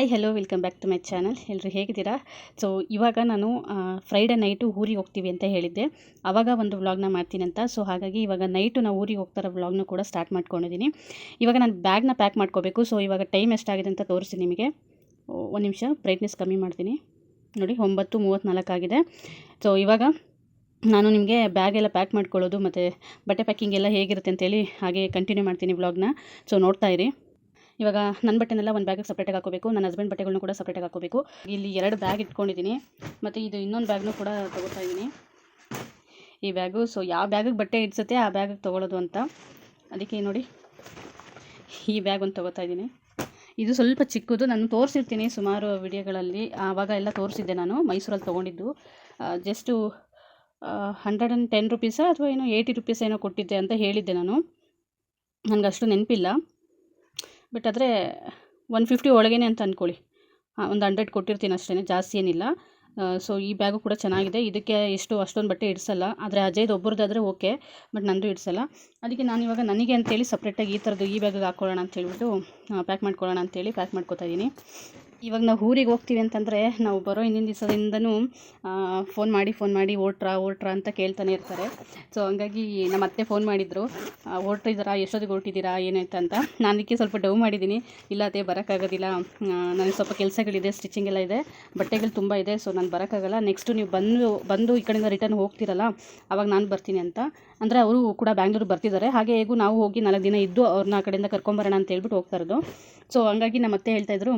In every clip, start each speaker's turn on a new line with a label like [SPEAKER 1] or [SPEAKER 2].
[SPEAKER 1] Hi hello welcome back to my channel ಎಲ್ಲರೂ ಹೇಗಿದ್ದೀರಾ? So ಇವಾಗ ನಾನು ಫ್ರೈಡೇ ನೈಟು ಊರಿಗೆ ಹೋಗ್ತೀವಿ ಅಂತ ಹೇಳಿದ್ದೆ. ಆವಾಗ ಒಂದು ವ್ಲಾಗ್ನ ಮಾಡ್ತೀನಿ ಅಂತ. ಸೊ ಹಾಗಾಗಿ ಇವಾಗ ನೈಟು ನಾವು ಊರಿಗೆ ಹೋಗ್ತಾರೋ ವ್ಲಾಗ್ನ ಕೂಡ ಸ್ಟಾರ್ಟ್ ಮಾಡ್ಕೊಂಡಿದ್ದೀನಿ. ಇವಾಗ ನಾನು ಬ್ಯಾಗ್ನ ಪ್ಯಾಕ್ ಮಾಡ್ಕೋಬೇಕು. ಸೊ ಇವಾಗ ಟೈಮ್ ಎಷ್ಟಾಗಿದೆ ಅಂತ ತೋರಿಸ್ತೀನಿ ನಿಮಗೆ. ಒಂದು ನಿಮಿಷ ಬ್ರೈಟ್ನೆಸ್ ಕಮ್ಮಿ ಮಾಡ್ತೀನಿ. ನೋಡಿ, ಒಂಬತ್ತು ಮೂವತ್ತ್ನಾಲ್ಕು ಆಗಿದೆ. ಸೊ ಇವಾಗ ನಾನು ನಿಮಗೆ ಬ್ಯಾಗೆಲ್ಲ ಪ್ಯಾಕ್ ಮಾಡ್ಕೊಳ್ಳೋದು ಮತ್ತು ಬಟ್ಟೆ ಪ್ಯಾಕಿಂಗ್ ಎಲ್ಲ ಹೇಗಿರುತ್ತೆ ಅಂತೇಳಿ ಹಾಗೆ ಕಂಟಿನ್ಯೂ ಮಾಡ್ತೀನಿ ವ್ಲಾಗ್ನ ಸೊ ನೋಡ್ತಾ ಇರಿ. ಇವಾಗ ನನ್ನ ಬಟ್ಟೆನೆಲ್ಲ ಒಂದು ಬ್ಯಾಗಿಗೆ ಸಪ್ರೇಟಾಗಿ ಹಾಕೋಬೇಕು ನನ್ನ ಹಸ್ಬೆಂಡ್ ಬಟ್ಟೆಗಳನ್ನೂ ಕೂಡ ಸಪ್ರೇಟಾಗಿ ಹಾಕೋಬೇಕು. ಇಲ್ಲಿ ಎರಡು ಬ್ಯಾಗ್ ಇಟ್ಕೊಂಡಿದ್ದೀನಿ, ಮತ್ತು ಇದು ಇನ್ನೊಂದು ಬ್ಯಾಗ್ನೂ ಕೂಡ ತೊಗೋತಾ ಇದ್ದೀನಿ. ಈ ಬ್ಯಾಗು ಸೊ ಯಾವ ಬ್ಯಾಗಿಗೆ ಬಟ್ಟೆ ಇಡ್ಸುತ್ತೆ ಆ ಬ್ಯಾಗಿಗೆ ತೊಗೊಳೋದು ಅಂತ. ಅದಕ್ಕೆ ನೋಡಿ, ಈ ಬ್ಯಾಗ್ ಒಂದು ತೊಗೋತಾ ಇದ್ದೀನಿ. ಇದು ಸ್ವಲ್ಪ ಚಿಕ್ಕದು, ನಾನು ತೋರಿಸಿರ್ತೀನಿ ಸುಮಾರು ವಿಡಿಯೋಗಳಲ್ಲಿ. ಆವಾಗ ಎಲ್ಲ ತೋರಿಸಿದ್ದೆ ನಾನು, ಮೈಸೂರಲ್ಲಿ ತೊಗೊಂಡಿದ್ದು. ಜಸ್ಟು ಹಂಡ್ರೆಡ್ ಆ್ಯಂಡ್ ಟೆನ್ ರುಪೀಸಾ ಅಥವಾ ಏನೋ ಏಯ್ಟಿ ರುಪೀಸ್ ಏನೋ ಕೊಟ್ಟಿದ್ದೆ ಅಂತ ಹೇಳಿದ್ದೆ ನಾನು. ನನಗಷ್ಟು ನೆನಪಿಲ್ಲ. ಬಟ್ ಆದರೆ ಒನ್ ಫಿಫ್ಟಿ ಒಳಗೇನೆ ಅಂತ ಅಂದ್ಕೊಳ್ಳಿ ಒಂದು ಹಂಡ್ರೆಡ್ ಕೊಟ್ಟಿರ್ತೀನಿ ಅಷ್ಟೇ ಜಾಸ್ತಿ ಏನಿಲ್ಲ. ಸೊ ಈ ಬ್ಯಾಗು ಕೂಡ ಚೆನ್ನಾಗಿದೆ. ಇದಕ್ಕೆ ಎಷ್ಟು, ಅಷ್ಟೊಂದು ಬಟ್ಟೆ ಇಡಿಸಲ್ಲ. ಆದರೆ ಅಜಯ್ದು ಒಬ್ಬರದ್ದಾದರೆ ಓಕೆ, ಬಟ್ ನಂದು ಇಡಿಸಲ್ಲ. ಅದಕ್ಕೆ ನಾನು ಇವಾಗ ನನಗೆ ಅಂತೇಳಿ ಸಪ್ರೇಟಾಗಿ ಈ ಥರದ್ದು ಈ ಬ್ಯಾಗಿಗೆ ಹಾಕ್ಕೊಳ್ಳೋಣ ಅಂತ ಹೇಳ್ಬಿಟ್ಟು ಪ್ಯಾಕ್ ಮಾಡ್ಕೊಳ್ಳೋಣ ಅಂತೇಳಿ ಪ್ಯಾಕ್ ಮಾಡ್ಕೊತಾ ಇದ್ದೀನಿ ಇವಾಗ ನಾವು ಊರಿಗೆ ಹೋಗ್ತೀವಿ ಅಂತಂದರೆ ನಾವು ಬರೋ ಹಿಂದಿನ ದಿವಸದಿಂದನೂ ಫೋನ್ ಮಾಡಿ ಫೋನ್ ಮಾಡಿ ಓಟ್ರಾ ಓಟ್ರಾ ಅಂತ ಕೇಳ್ತಾನೆ ಇರ್ತಾರೆ. ಸೊ ಹಂಗಾಗಿ ನಮ್ಮ ಅತ್ತೆ ಫೋನ್ ಮಾಡಿದರು. ಹೊರಟಿದ್ದೀರಾ ಎಷ್ಟೊತ್ತಿಗೆ ಹೊರಟಿದ್ದೀರಾ ಏನಾಯ್ತು ಅಂತ. ನಾನು ಅದಕ್ಕೆ ಸ್ವಲ್ಪ ಡೌ ಮಾಡಿದ್ದೀನಿ ಇಲ್ಲ ಅದೇ ಬರೋಕ್ಕಾಗೋದಿಲ್ಲ. ನನಗೆ ಸ್ವಲ್ಪ ಕೆಲಸಗಳಿದೆ ಸ್ಟಿಚಿಂಗ್ ಎಲ್ಲ ಇದೆ. ಬಟ್ಟೆಗಳು ತುಂಬ ಇದೆ ಸೊ ನಾನು ಬರೋಕ್ಕಾಗಲ್ಲ. ನೆಕ್ಸ್ಟು ನೀವು ಬಂದು ಬಂದು ಈ ಕಡೆಯಿಂದ ರಿಟರ್ನ್ ಹೋಗ್ತೀರಲ್ಲ, ಅವಾಗ ನಾನು ಬರ್ತೀನಿ ಅಂತ. ಅಂದರೆ ಅವರು ಕೂಡ ಬ್ಯಾಂಗ್ಳೂರು ಬರ್ತಿದ್ದಾರೆ. ಹಾಗೆ ಹೇಗೂ ನಾವು ಹೋಗಿ ನಾಲ್ಕು ದಿನ ಇದ್ದು ಅವ್ರನ್ನ ಆ ಕಡೆಯಿಂದ ಕರ್ಕೊಂಬರೋಣ ಅಂತ ಹೇಳ್ಬಿಟ್ಟು ಹೋಗ್ತಾ ಇರೋದು. ಸೊ ಹಂಗಾಗಿ ನಮ್ಮ ಅತ್ತೆ ಹೇಳ್ತಾಯಿದ್ರು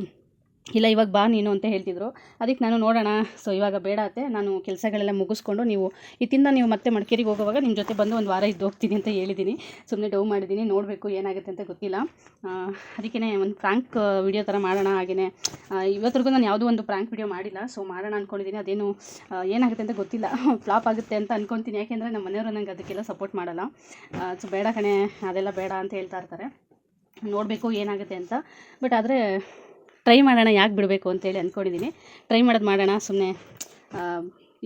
[SPEAKER 1] ಇಲ್ಲ, ಇವಾಗ ಬಾ ನೀನು ಅಂತ ಹೇಳ್ತಿದ್ರು. ಅದಕ್ಕೆ ನಾನು ನೋಡೋಣ. ಸೊ ಇವಾಗ ಬೇಡ ಅತ್ತೆ. ನಾನು ಕೆಲಸಗಳೆಲ್ಲ ಮುಗಿಸ್ಕೊಂಡು ನೀವು ಇತ್ತಿಂದ ನೀವು ಮತ್ತೆ ಮಡಿಕೇರಿಗೆ ಹೋಗುವಾಗ ನಿಮ್ಮ ಜೊತೆ ಬಂದು ಒಂದು ವಾರ ಇದ್ದು ಹೋಗ್ತೀನಿ ಅಂತ ಹೇಳಿದ್ದೀನಿ ಸುಮ್ಮನೆ ಡವ್ ಮಾಡಿದ್ದೀನಿ ನೋಡಬೇಕು ಏನಾಗುತ್ತೆ ಅಂತ ಗೊತ್ತಿಲ್ಲ. ಅದಕ್ಕೇ ಒಂದು ಪ್ರ್ಯಾಂಕ್ ವಿಡಿಯೋ ಥರ ಮಾಡೋಣ ಹಾಗೆಯೇ ಇವತ್ತರೆಗೂ ನಾನು ಯಾವುದೂ ಒಂದು ಪ್ರ್ಯಾಂಕ್ ವಿಡಿಯೋ ಮಾಡಿಲ್ಲ. ಸೊ ಮಾಡೋಣ ಅಂದ್ಕೊಂಡಿದ್ದೀನಿ ಅದೇನು ಏನಾಗುತ್ತೆ ಅಂತ ಗೊತ್ತಿಲ್ಲ. ಫ್ಲಾಪ್ ಆಗುತ್ತೆ ಅಂತ ಅಂದ್ಕೊತೀನಿ ಯಾಕೆಂದರೆ ನಮ್ಮ ಮನೆಯವರು ನಂಗೆ ಅದಕ್ಕೆಲ್ಲ ಸಪೋರ್ಟ್ ಮಾಡಲ್ಲ. ಸೊ ಬೇಡ ಕಣೆ. ಅದೆಲ್ಲ ಬೇಡ ಅಂತ ಹೇಳ್ತಾ ಇರ್ತಾರೆ. ನೋಡಬೇಕು ಏನಾಗುತ್ತೆ ಅಂತ. ಬಟ್ ಆದರೆ ಟ್ರೈ ಮಾಡೋಣ, ಯಾಕೆ ಬಿಡಬೇಕು ಅಂತೇಳಿ ಅಂದ್ಕೊಂಡಿದ್ದೀನಿ ಟ್ರೈ ಮಾಡೋದು ಮಾಡೋಣ ಸುಮ್ಮನೆ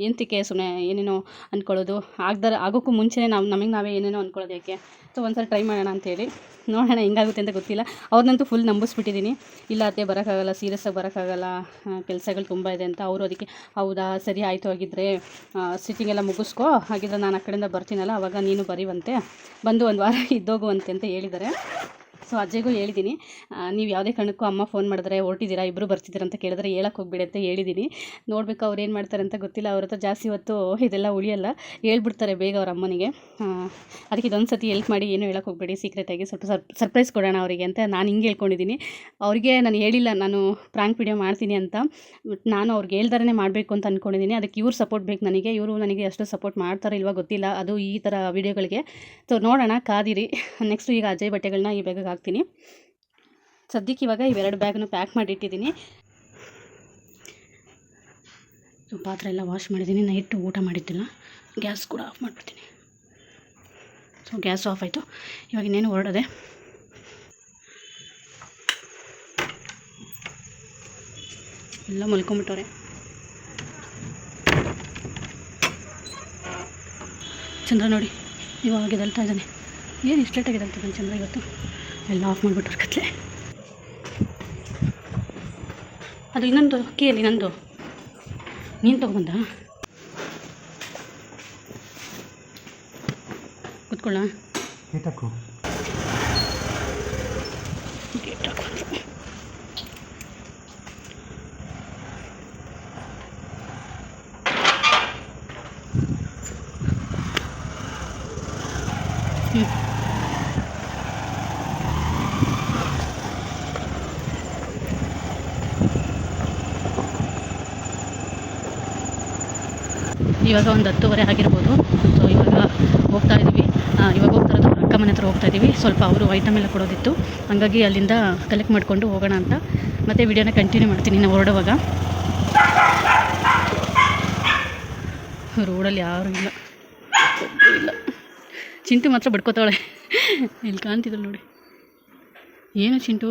[SPEAKER 1] ಎಂತಕ್ಕೆ ಸುಮ್ಮನೆ ಏನೇನೋ ಅಂದ್ಕೊಳ್ಳೋದು ಆಗ್ದಾರ, ಆಗೋಕ್ಕೂ ಮುಂಚೆನೇ ನಾವು, ನಮಗೆ ನಾವೇ ಏನೇನೋ ಅಂದ್ಕೊಳ್ಳೋದು ಯಾಕೆ? ಸೊ ಒಂದ್ಸಲ ಟ್ರೈ ಮಾಡೋಣ ಅಂತೇಳಿ. ನೋಡೋಣ, ಹೆಂಗಾಗುತ್ತೆ ಅಂತ ಗೊತ್ತಿಲ್ಲ. ಅವ್ರನ್ನಂತೂ ಫುಲ್ ನಂಬಿಸ್ಬಿಟ್ಟಿದ್ದೀನಿ ಇಲ್ಲ, ಅತ್ತೆ ಬರೋಕ್ಕಾಗಲ್ಲ ಸೀರಿಯಸ್ಸಾಗಿ ಬರೋಕ್ಕಾಗಲ್ಲ ಕೆಲಸಗಳು ತುಂಬ ಇದೆ ಅಂತ. ಅವರು ಅದಕ್ಕೆ, ಹೌದಾ, ಸರಿ ಆಯಿತು ಆಗಿದ್ದರೆ ಸ್ಟಿಚಿಂಗ್ ಎಲ್ಲ ಮುಗಿಸ್ಕೋ. ಹಾಗಿದ್ರೆ ನಾನು ಆ ಕಡೆಯಿಂದ ಬರ್ತೀನಲ್ಲ, ಅವಾಗ ನೀನು ಬರೀವಂತೆ. ಬಂದು ಒಂದು ವಾರ ಇದ್ದೋಗುವಂತೆ ಅಂತ ಹೇಳಿದ್ದಾರೆ. ಸೊ ಅಜ್ಜೆಗೂ ಹೇಳಿದ್ದೀನಿ ನೀವು ಯಾವುದೇ ಕಾರಣಕ್ಕೂ ಅಮ್ಮ ಫೋನ್ ಮಾಡಿದ್ರೆ ಹೊರಟಿದ್ದೀರಾ ಇಬ್ಬರು ಬರ್ತಿದ್ದೀರಾ ಅಂತ ಕೇಳಿದ್ರೆ ಹೇಳಕ್ಕೆ ಹೋಗ್ಬಿಡಿ ಅಂತ ಹೇಳಿದ್ದೀನಿ ನೋಡಬೇಕು ಅವ್ರು ಏನು ಮಾಡ್ತಾರೆ ಅಂತ ಗೊತ್ತಿಲ್ಲ, ಅವ್ರ ಹತ್ರ ಜಾಸ್ತಿ ಹೊತ್ತು ಇದೆಲ್ಲ ಉಳಿಯಲ್ಲ, ಹೇಳ್ಬಿಡ್ತಾರೆ ಬೇಗ ಅವ್ರ ಅಮ್ಮನಿಗೆ. ಅದಕ್ಕೆ ಇದೊಂದು ಸತಿ ಹೆಲ್ಪ್ ಮಾಡಿ ಏನು ಹೇಳಕ್ಕೆ ಹೋಗ್ಬೇಡಿ ಸೀಕ್ರೆಟಾಗಿ ಸ್ವಲ್ಪ ಸರ್ ಸರ್ಪ್ರೈಸ್ ಕೊಡೋಣ ಅವರಿಗೆ ಅಂತ ನಾನು ಹಿಂಗೆ ಹೇಳ್ಕೊಂಡಿದ್ದೀನಿ ಅವ್ರಿಗೆ ನಾನು ಹೇಳಿಲ್ಲ, ನಾನು ಪ್ರಾಂಕ್ ವಿಡಿಯೋ ಮಾಡ್ತೀನಿ ಅಂತ ಬಟ್ ನಾನು ಅವ್ರಿಗೆ ಹೇಳ್ದಾರೇ ಮಾಡಬೇಕು ಅಂತ ಅಂದ್ಕೊಂಡಿದ್ದೀನಿ ಅದಕ್ಕೆ ಇವ್ರು ಸಪೋರ್ಟ್ ಬೇಕು ನನಗೆ, ಇವರು ನನಗೆ ಅಷ್ಟು ಸಪೋರ್ಟ್ ಮಾಡ್ತಾರೋ ಇಲ್ವಾ ಗೊತ್ತಿಲ್ಲ, ಅದು ಈ ಥರ ವೀಡಿಯೋಗಳಿಗೆ ಸೊ ನೋಡೋಣ, ಕಾದಿರಿ. ನೆಕ್ಸ್ಟು ಈಗ ಅಜಯ್ ಬಟ್ಟೆಗಳನ್ನ ಈ ಬ್ಯಾಗಿಗೆ ಹಾಕ್ತೀನಿ. ಸದ್ಯಕ್ಕೆ ಇವಾಗ ಇವೆರಡು ಬ್ಯಾಗ್ನು ಪ್ಯಾಕ್ ಮಾಡಿಟ್ಟಿದ್ದೀನಿ. ಪಾತ್ರೆ ಎಲ್ಲ ವಾಶ್ ಮಾಡಿದ್ದೀನಿ. ನೈಟು ಊಟ ಮಾಡಿದ್ದಿಲ್ಲ. ಗ್ಯಾಸ್ ಕೂಡ ಆಫ್ ಮಾಡಿಬಿಡ್ತೀನಿ. ಸೊ ಗ್ಯಾಸ್ ಆಫ್ ಆಯಿತು. ಇವಾಗ ಇನ್ನೇನು ಹೊರಡದೆ. ಎಲ್ಲ ಮಲ್ಕೊಂಬಿಟ್ಟವ್ರೆ. ಚಂದ್ರ ನೋಡಿ, ಇವಾಗ ಗೆದಲ್ತಾ ಇದ್ದಾನೆ? ಏನು ಇಷ್ಟು ಲೇಟಾಗಿ ಎದಲ್ತಿದ್ದಾನೆ ಚಂದ್ರ ಇವತ್ತು? ಎಲ್ಲ ಆಫ್ ಮಾಡಿಬಿಟ್ಟು ಕತ್ಲೆ. ಅದು ಇನ್ನೊಂದು ಕೇಳಿ ನಂದು. ನೀನು ತೊಗೊಂಡ ಕೂತ್ಕೊಳ್ಳ? ಗೇಟ್ ಹಾಕು ಇವಾಗ ಒಂದು ಹತ್ತುವರೆ ಆಗಿರ್ಬೋದು. ಸೊ ಇವಾಗ ಹೋಗ್ತಾ ಇದ್ದೀವಿ. ಇವಾಗ ಹೋಗ್ತಾ ಇರೋದು ಅಕ್ಕ ಮನೆ ಹತ್ರ ಹೋಗ್ತಾ ಇದ್ದೀವಿ. ಸ್ವಲ್ಪ ಅವರು ಐಟಮ್ ಎಲ್ಲ ಕೊಡೋದಿತ್ತು. ಹಾಗಾಗಿ ಅಲ್ಲಿಂದ ಕಲೆಕ್ಟ್ ಮಾಡಿಕೊಂಡು ಹೋಗೋಣ ಅಂತ. ಮತ್ತೆ ವಿಡಿಯೋನ ಕಂಟಿನ್ಯೂ ಮಾಡ್ತೀನಿ ನಾವು ಹೊರಡುವಾಗ. ರೋಡಲ್ಲಿ ಯಾರೂ ಇಲ್ಲ. ಇಲ್ಲ. ಚಿಂಟು ಮಾತ್ರ ಬಡ್ಕೋತಾಳೆ. ಇಲ್ಲಿ ಕಾಣ್ತಿದ್ರು ನೋಡಿ. ಏನು ಚಿಂಟು?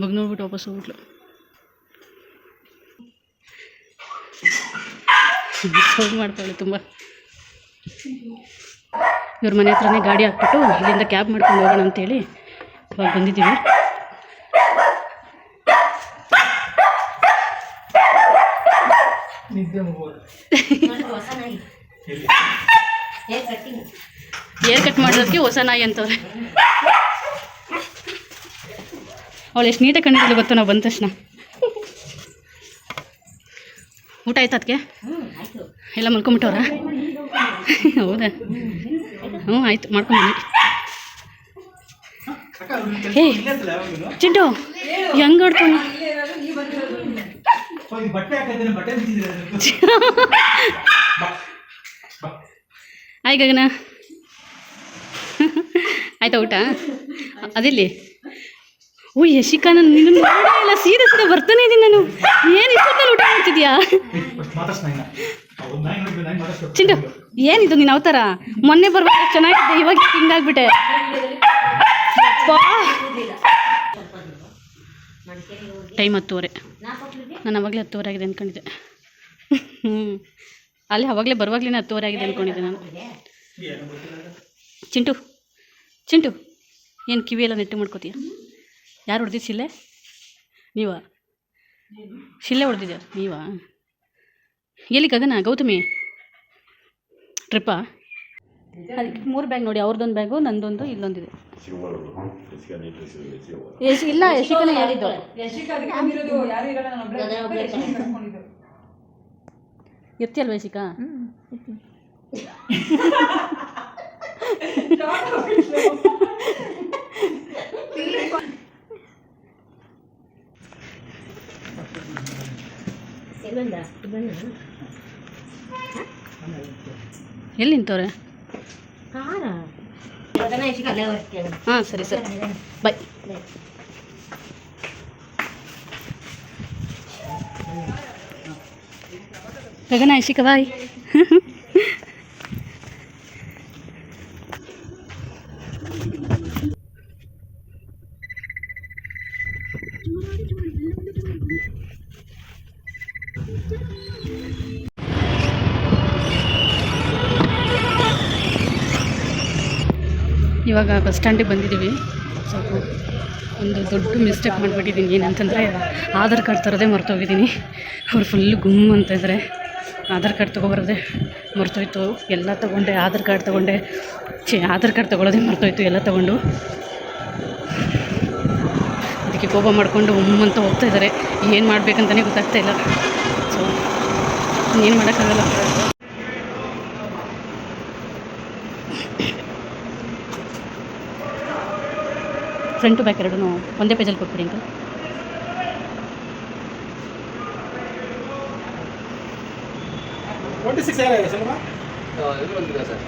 [SPEAKER 1] ಬಗ್ ನೋಡ್ಬಿಟ್ಟು ವಾಪಸ್ ಹೋಗ್ಬಿಟ್ಲು. ಸೌಂಡ್ ಮಾಡ್ತಾಳೆ ತುಂಬ. ಇವ್ರ ಮನೆ ಹತ್ರನೇ ಗಾಡಿ ಹಾಕ್ಬಿಟ್ಟು ಇಲ್ಲಿಂದ ಕ್ಯಾಬ್ ಮಾಡ್ಕೊಂಡು ಹೋಗೋಣ ಅಂತೇಳಿ ಇವಾಗ ಬಂದಿದ್ದೀವಿ. ಏರ್ ಕಟ್ ಮಾಡೋದಕ್ಕೆ ಹೊಸ ನಾಯಿ ಅಂತವ್ರೆ. ಅವಳು ಎಷ್ಟು ನೀಟಾಗಿ ಕಂಡಿದ್ಲು ಗೊತ್ತು? ನಾವು ಬಂದ ತಕ್ಷಣ. ಊಟ ಆಯ್ತು ಅದಕ್ಕೆ? ಎಲ್ಲ ಮಲ್ಕೊಂಬಿಟ್ಟವ್ರ? ಹೌದಾ? ಹ್ಞೂ ಆಯ್ತು ಮಾಡ್ಕೊಂಬಿ ಹೇ ಚಿಂಟು ಹೆಂಗ್
[SPEAKER 2] ಬಿಚ್ಚಿದ್ರೆ
[SPEAKER 1] ಆಯ್ ಗಗನ. ಆಯ್ತಾ ಊಟ? ಅದಿಲ್ಲಿ? ಓ, ಯಶಿಕಾ, ನಾನು ನಿನ್ನ ನೋಡೇ ಇಲ್ಲ. ಸೀದಾ ಸೀದಾ ಬರ್ತಾನೆ ಇದೀನಿ ನಾನು. ಏನು ಇಷ್ಟೊತ್ತಲ್ಲಿ ಊಟ ಮಾಡ್ತಿದ್ಯಾ? ಚಿಂಟು, ಏನಿದು ನೀನು ಅವತಾರ? ಮೊನ್ನೆ ಬರ್ಬೇಕು ಚೆನ್ನಾಗಿದೆ ಇವಾಗ ಹಿಂಗಾಗ್ಬಿಟ್ಟೆ? ಟೈಮ್ ಹತ್ತುವರೆ. ನಾನು ಅವಾಗಲೇ ಹತ್ತುವರೆ ಆಗಿದೆ ಅಂದ್ಕೊಂಡಿದ್ದೆ ಹ್ಞೂ ಅಲ್ಲಿ ಅವಾಗಲೇ ಬರುವಾಗಲೇ ಹತ್ತುವರೆ ಆಗಿದೆ ಅಂದ್ಕೊಂಡಿದ್ದೆ ನಾನು. ಚಿಂಟು ಚಿಂಟು, ಏನು ಕಿವಿಯೆಲ್ಲ ನೆಟ್ಟು ಮಾಡ್ಕೋತೀಯ? ಯಾರು ಹೊಡೆದಿದ್ದು ಶಿಲ್ಲೆ ನೀವಾ? ಶಿಲ್ಲೆ ಹೊಡೆದಿದ್ದ ನೀವಾ? ಎಲ್ಲಿ ಗಗನ ಗೌತಮಿ? ಟ್ರಿಪ್ಪಾ? ಅದಕ್ಕೆ ಮೂರು ಬ್ಯಾಗ್ ನೋಡಿ ಅವ್ರದ್ದೊಂದು ಬ್ಯಾಗು ನಂದೊಂದು ಇಲ್ಲೊಂದಿದೆ. ಯಶ್ ಇಲ್ಲ ಯಶಿಕನೇ ಹೇಳಿದ್ದು. ಎತ್ತಿ ಅಲ್ವಾ ಯಶಿಕಾ
[SPEAKER 3] ಬಂದ ಬಂದ
[SPEAKER 1] ಎಲ್ಲಿ ನಿಂತವ್ರೆ? ಹಾಂ ಸರಿ ಸರಿ. ಬಾಯ್ ಗಗನ ಐಶಿಕ ಬಾಯ್ ಇವಾಗ ಬಸ್ ಸ್ಟ್ಯಾಂಡಿಗೆ ಬಂದಿದ್ದೀವಿ. ಸ್ವಲ್ಪ ಒಂದು ದೊಡ್ಡ ಮಿಸ್ಟೇಕ್ ಮಾಡಿಬಿಟ್ಟಿದ್ದೀನಿ. ಏನಂತಂದರೆ ಆಧಾರ್ ಕಾರ್ಡ್ ತರೋದೇ ಮರ್ತೋಗಿದ್ದೀನಿ. ಅವ್ರು ಫುಲ್ ಗುಮ್ ಅಂತ ಇದ್ದಾರೆ ಆಧಾರ್ ಕಾರ್ಡ್ ತೊಗೊಬರೋದೆ ಮರ್ತೋಯ್ತು. ಎಲ್ಲ ತೊಗೊಂಡೆ, ಆಧಾರ್ ಕಾರ್ಡ್ ತೊಗೊಂಡೆ. ಚೇ ಆಧಾರ್ ಕಾರ್ಡ್ ತೊಗೊಳೋದೇ ಮರ್ತೋಯ್ತು. ಎಲ್ಲ ತೊಗೊಂಡು. ಅದಕ್ಕೆ ಕೋಪ ಮಾಡಿಕೊಂಡು ಅಂತ ಹೋಗ್ತಾ ಇದ್ದಾರೆ ಏನು ಮಾಡಬೇಕಂತಲೇ ಗೊತ್ತಾಗ್ತಾ ಇಲ್ಲ. ಸೊ ಏನು ಮಾಡೋಕ್ಕಾಗಲ್ಲ. ಫ್ರಂಟು ಬ್ಯಾಕ್ ಎರಡೂ ಒಂದೇ ಪೇಜಲ್ಲಿ ಕೊಟ್ಬಿಡಿ ಅಂತ
[SPEAKER 2] ಟ್ವೆಂಟಿ ಸಿಕ್ಸ್ ಯಾರು ಸಲ್ವಾ
[SPEAKER 4] ಇದು ಬಂದಿದೆ ಸರ್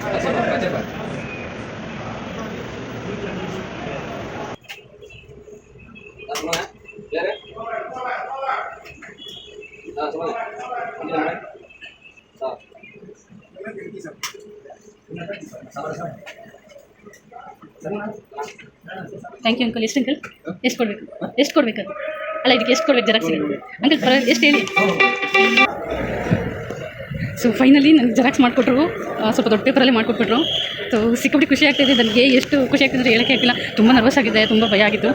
[SPEAKER 1] ಥ್ಯಾಂಕ್ ಯು ಅಂಕಲ್ ಎಷ್ಟು ಅಂಕಲ್ ಎಷ್ಟು ಕೊಡಬೇಕು? ಎಷ್ಟು ಕೊಡಬೇಕು ಅಲ್ಲ, ಇದಕ್ಕೆ ಎಷ್ಟು ಕೊಡ್ಬೇಕು ಜೆರಾಕ್ಸ್ ಅಂಕಲ್ ಪರವಾಗಿಲ್ಲ ಎಷ್ಟು ಹೇಳಿ? ಸೊ ಫೈನಲಿ ನನಗೆ ಜೆರಾಕ್ಸ್ ಮಾಡಿಕೊಟ್ರು. ಸ್ವಲ್ಪ ದೊಡ್ಡ ಪೇಪರಲ್ಲೇ ಮಾಡಿಕೊಟ್ಬಿಟ್ರು. ಸೊ ಸಿಕ್ಕಾಪಟ್ಟೆ ಖುಷಿ ಆಗ್ತಿದೆ. ನನಗೆ ಎಷ್ಟು ಖುಷಿ ಆಗ್ತಿದ್ರೆ ಹೇಳೋಕ್ಕೆ ಆಗಿಲ್ಲ ತುಂಬ ನರ್ವಸ್ ಆಗಿದೆ ತುಂಬ ಭಯ ಆಗಿತ್ತು.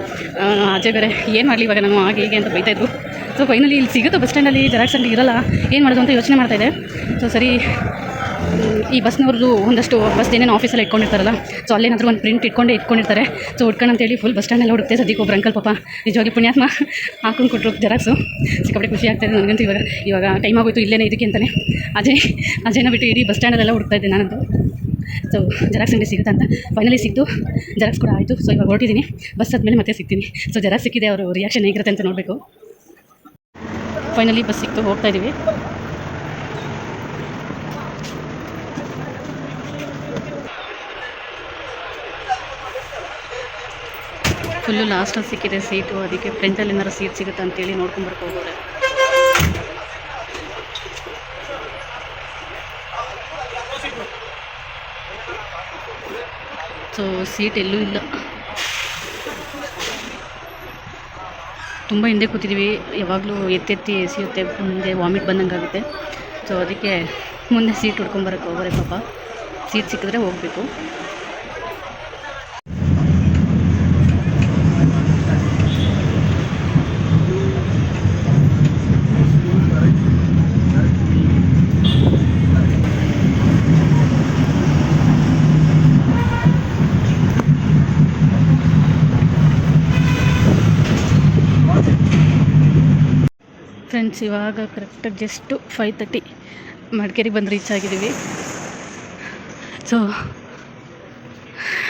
[SPEAKER 1] ಅಜಯ್ ಬೇರೆ ಏನು ಮಾಡಲಿ ಇವಾಗ ನಾನು? ಹಾಗೆ ಹೀಗೆ ಅಂತ ಬೈತಾಯಿದ್ರು ಸೊ ಫೈನಲಿ ಇಲ್ಲಿ ಸಿಗುತ್ತೆ ಬಸ್ ಸ್ಟ್ಯಾಂಡಲ್ಲಿ ಜೆರಾಕ್ಸ್ ಅಂಗಡಿ ಇರಲ್ಲ? ಏನು ಮಾಡೋದು ಅಂತ ಯೋಚನೆ ಮಾಡ್ತಾಯಿದೆ ಸೊ ಸರಿ ಈ ಬಸ್ನವ್ರದ್ದು ಒಂದಷ್ಟು ಬಸ್ ಏನೇನು ಆಫೀಸಲ್ಲಿ ಇಟ್ಕೊಂಡಿರ್ತಾರಲ್ಲ ಸೊ ಅಲ್ಲೇನಾದರೂ ಒಂದು ಪ್ರಿಂಟ್ ಇಟ್ಕೊಂಡೇ ಇಟ್ಕೊಂಡಿರ್ತಾರೆ. ಸೊ ಉಟ್ಕೊಂಡು ಅಂತೇಳಿ ಫುಲ್ ಬಸ್ ಸ್ಟ್ಯಾಂಡಲ್ಲಿ ಹುಡುಕ್ತೆ ಸದ್ಯಕ್ಕೆ ಒಬ್ರು ಅಂಕಲ್ ಪಾಪ. ನಿಜವಾಗಿ ಪುಣ್ಯಾತ್ಮ ಹಾಕೊಂಡು ಕೊಟ್ಟರು ಜೆರಾಕ್ಸು. ಸಿಕ್ಕಾಪಟ್ಟೆ ಖುಷಿ ಆಗ್ತಾಯಿದೆ ನನಗಂತೂ ಇವಾಗ. ಇವಾಗ ಟೈಮ್ ಆಗೋಯ್ತು ಇಲ್ಲೇ ಇದಕ್ಕೆ ಅಂತಲೇ ಅಜಯ್, ಅಜಯ್ನ ಬಿಟ್ಟು ಇಡೀ ಬಸ್ ಸ್ಟ್ಯಾಂಡಲ್ಲೆಲ್ಲ ಹುಡುಕ್ತಾ ಇದ್ದೆ ನಾನಂತೂ. ಸೊ ಜೆರಾಕ್ಸ್ ಅಂಗಡಿ ಸಿಗುತ್ತೆ ಅಂತ. ಫೈನಲಿ ಸಿಕ್ತು. ಜೆರಾಕ್ಸ್ ಕೂಡ ಆಯಿತು. ಸೊ ಇವಾಗ ಹೊರಟಿದ್ದೀನಿ. ಬಸ್ ಆದಮೇಲೆ ಮತ್ತೆ ಸಿಗ್ತೀನಿ. ಸೊ ಜೆರಾಕ್ಸ್ ಸಿಕ್ಕಿದೆ, ಅವರು ರಿಯಾಕ್ಷನ್ ಹೇಗಿರುತ್ತೆ ಅಂತ ನೋಡಬೇಕು. ಫೈನಲಿ ಬಸ್ ಸಿಕ್ತು, ಹೋಗ್ತಾ ಇದ್ದೀವಿ ಫುಲ್ಲು ಲಾಸ್ಟಲ್ಲಿ ಸಿಕ್ಕಿದೆ ಸೀಟು, ಅದಕ್ಕೆ ಫ್ರೆಂಟಲ್ಲಿ ಏನಾರು ಸೀಟ್ ಸಿಗುತ್ತೆ ಅಂತೇಳಿ ನೋಡ್ಕೊಂಬರ್ಕೆ ಹೋಗೋರೆ ಸೊ ಸೀಟ್ ಎಲ್ಲೂ ಇಲ್ಲ. ತುಂಬ ಹಿಂದೆ ಕೂತಿದ್ದೀವಿ ಯಾವಾಗಲೂ ಎತ್ತೆತ್ತಿ ಎಸೆಯುತ್ತೆ, ಮುಂದೆ ವಾಮಿಟ್ ಬಂದಂಗೆ ಆಗುತ್ತೆ. ಸೊ ಅದಕ್ಕೆ ಮುಂದೆ ಸೀಟ್ ಹುಡ್ಕೊಂಬರಕ್ಕೆ ಹೋಗೋರೆ ಪಾಪ. ಸೀಟ್ ಸಿಕ್ಕಿದ್ರೆ ಹೋಗಬೇಕು. ಫ್ರೆಂಡ್ಸ್ ಇವಾಗ ಕರೆಕ್ಟಾಗಿ ಜಸ್ಟು ಫೈವ್ ತರ್ಟಿ ಮಡಿಕೇರಿಗೆ ಬಂದು ರೀಚ್ ಆಗಿದ್ದೀವಿ. ಸೊ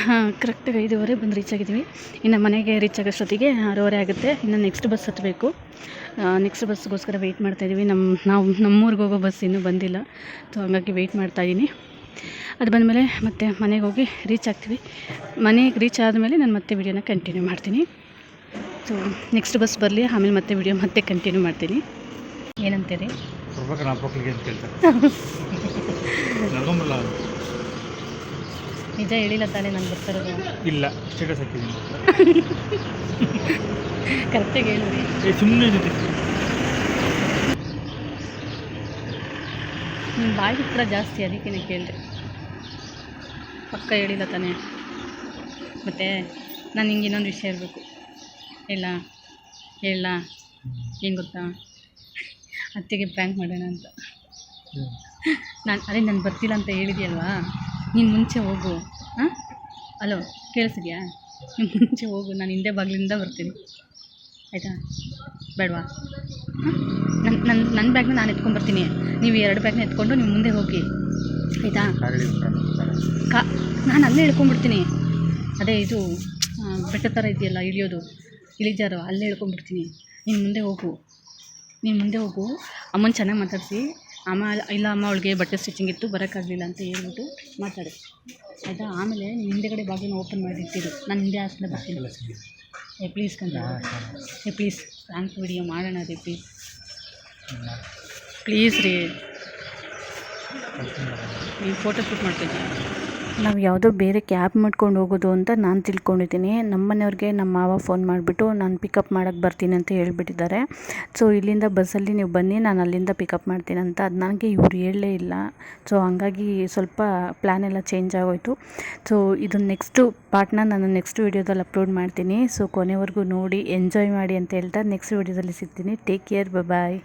[SPEAKER 1] ಹಾಂ ಕರೆಕ್ಟಾಗಿ ಐದೂವರೆ ಬಂದು ರೀಚ್ ಆಗಿದ್ದೀವಿ. ಇನ್ನು ಮನೆಗೆ ರೀಚ್ ಆಗೋಷ್ಟೊತ್ತಿಗೆ ಆರೂವರೆ ಆಗುತ್ತೆ. ಇನ್ನು ನೆಕ್ಸ್ಟ್ ಬಸ್ ಹತ್ತಬೇಕು. ನೆಕ್ಸ್ಟ್ ಬಸ್ಗೋಸ್ಕರ ವೆಯ್ಟ್ ಮಾಡ್ತಾಯಿದ್ದೀವಿ ನಮ್ಮ ನಾವು ನಮ್ಮೂರಿಗೆ ಹೋಗೋ ಬಸ್ ಇನ್ನೂ ಬಂದಿಲ್ಲ. ಸೊ ಹಾಗಾಗಿ ವೆಯ್ಟ್ ಮಾಡ್ತಾಯಿದ್ದೀನಿ ಅದು ಬಂದಮೇಲೆ ಮತ್ತೆ ಮನೆಗೆ ಹೋಗಿ ರೀಚ್ ಆಗ್ತೀವಿ. ಮನೆಗೆ ರೀಚ್ ಆದಮೇಲೆ ನಾನು ಮತ್ತೆ ವಿಡಿಯೋನ ಕಂಟಿನ್ಯೂ ಮಾಡ್ತೀನಿ. ಸೊ ನೆಕ್ಸ್ಟ್ ಬಸ್ ಬರಲಿ, ಆಮೇಲೆ ಮತ್ತೆ ವಿಡಿಯೋ ಮತ್ತೆ ಕಂಟಿನ್ಯೂ ಮಾಡ್ತೀನಿ. ಏನಂತೀರಿ?
[SPEAKER 2] ಅಂತ ಕೇಳ್ತಾರೆ. ನಡ್ಕೊಂಬಲ್ಲ
[SPEAKER 1] ನಿಜ ಹೇಳಿಲ್ಲ ತಾನೇ ನಾನು ಬರ್ತಾರೋದು
[SPEAKER 2] ಇಲ್ಲ ಸ್ಟೇಟಸ್ ಹಾಕಿದ್ದೀನಿ.
[SPEAKER 1] ಕರೆಕ್ಟಾಗಿ ಹೇಳಿದ್ರಿ
[SPEAKER 2] ಏ ಸುಮ್ಮನೆ ಜೊತೆ
[SPEAKER 1] ನಿಮ್ಮ ಬಾಯಿ ಹತ್ರ ಜಾಸ್ತಿ ಅದಕ್ಕೆ ನಾನು ಕೇಳಿದೆ. ಪಕ್ಕ ಹೇಳಿಲ್ಲ ತಾನೇ. ಮತ್ತು ನಾನು ಹಿಂಗೆ ಇನ್ನೊಂದು ವಿಷಯ ಇರಬೇಕು ಇಲ್ಲ ಹೇಳ. ಏನು ಗೊತ್ತಾ? ಅತ್ತೆಗೆ ಪ್ರ್ಯಾಂಕ್ ಮಾಡೋಣ ಅಂತ. ನಾನು ಅದೇ ನಾನು ಬರ್ತಿಲ್ಲ ಅಂತ ಹೇಳಿದೆಯಲ್ವಾ? ನೀನು ಮುಂಚೆ ಹೋಗು. ಹಾಂ? ಅಲೋ ಕೇಳಿಸಿದ್ಯಾ? ನೀನು ಮುಂಚೆ ಹೋಗು ನಾನು ಹಿಂದೆ ಬಾಗಿಲಿಂದ ಬರ್ತೀನಿ. ಆಯಿತಾ? ಬೇಡವಾ? ನನ್ನ ನನ್ನ ನನ್ನ ಬ್ಯಾಗ್ನ ನಾನು ಎತ್ಕೊಂಡ್ಬರ್ತೀನಿ ನೀವು ಎರಡು ಬ್ಯಾಗ್ನ ಎತ್ಕೊಂಡು ನೀವು ಮುಂದೆ ಹೋಗಿ. ಆಯಿತಾ? ಕಾ ನಾನು ಅಲ್ಲೇ ಇಳ್ಕೊಂಡ್ಬಿಡ್ತೀನಿ. ಅದೇ ಇದು ಬೆಟ್ಟದ ಬೆಟ್ಟ ಥರ ಇದೆಯಲ್ಲ ಇಳಿಯೋದು. ಇಳಿಜಾರು ಅಲ್ಲೇ ಇಳ್ಕೊಂಡ್ಬಿಡ್ತೀನಿ. ನೀನು ಮುಂದೆ ಹೋಗು. ನೀನು ಮುಂದೆ ಹೋಗು. ಅಮ್ಮನ ಚೆನ್ನಾಗಿ ಮಾತಾಡಿಸಿ ಅಮ್ಮ ಇಲ್ಲ ಅಮ್ಮ ಅವಳಿಗೆ ಬಟ್ಟೆ ಸ್ಟಿಚಿಂಗ್ ಇತ್ತು ಬರೋಕ್ಕಾಗಲಿಲ್ಲ ಅಂತ ಹೇಳ್ಬಿಟ್ಟು ಮಾತಾಡು. ಆಯಿತಾ? ಆಮೇಲೆ ನೀನು ಹಿಂದೆಗಡೆ ಬಾಗಿನ ಓಪನ್ ಮಾಡಿಟ್ಟಿರು. ನಾನು ಹಿಂದೆ ಹಾಸ್ಪಿಟಲ್ ಬರ್ತೀನಿ. ಏ ಪ್ಲೀಸ್ ಕಂದ ಏ ಪ್ಲೀಸ್ ಥ್ಯಾಂಕ್ ವಿಡಿಯೋ ಮಾಡೋಣ ರೀ ಪ್ಲೀಸ್ ಪ್ಲೀಸ್ ರೀ. ನೀವು ಫೋಟೋ ಶೂಟ್ ಮಾಡ್ತಿದ್ದೀವಿ ನಾವು ಯಾವುದೋ ಬೇರೆ ಕ್ಯಾಬ್ ಮಾಡ್ಕೊಂಡು ಹೋಗೋದು ಅಂತ ನಾನು ತಿಳ್ಕೊಂಡಿದ್ದೀನಿ. ನಮ್ಮ ಮನೆಯವ್ರಿಗೆ ನಮ್ಮ ಮಾವ ಫೋನ್ ಮಾಡಿಬಿಟ್ಟು ನಾನು ಪಿಕಪ್ ಮಾಡೋಕ್ಕೆ ಬರ್ತೀನಿ ಅಂತ ಹೇಳ್ಬಿಟ್ಟಿದ್ದಾರೆ. ಸೊ, ಇಲ್ಲಿಂದ ಬಸ್ಸಲ್ಲಿ ನೀವು ಬನ್ನಿ, ನಾನು ಅಲ್ಲಿಂದ ಪಿಕಪ್ ಮಾಡ್ತೀನಿ ಅಂತ. ಅದು ನನಗೆ ಇವ್ರು ಹೇಳಲೇ ಇಲ್ಲ. ಸೊ, ಹಂಗಾಗಿ ಸ್ವಲ್ಪ ಪ್ಲ್ಯಾನ್ ಎಲ್ಲ ಚೇಂಜ್ ಆಗೋಯಿತು. ಸೊ, ಇದು ನೆಕ್ಸ್ಟು ಪಾರ್ಟ್ನ ನಾನು ನೆಕ್ಸ್ಟ್ ವೀಡಿಯೋದಲ್ಲಿ ಅಪ್ಲೋಡ್ ಮಾಡ್ತೀನಿ. ಸೊ, ಕೊನೆವರೆಗೂ ನೋಡಿ, ಎಂಜಾಯ್ ಮಾಡಿ ಅಂತ ಹೇಳ್ತಾ ನೆಕ್ಸ್ಟ್ ವೀಡಿಯೋದಲ್ಲಿ ಸಿಗ್ತೀನಿ. Take care bye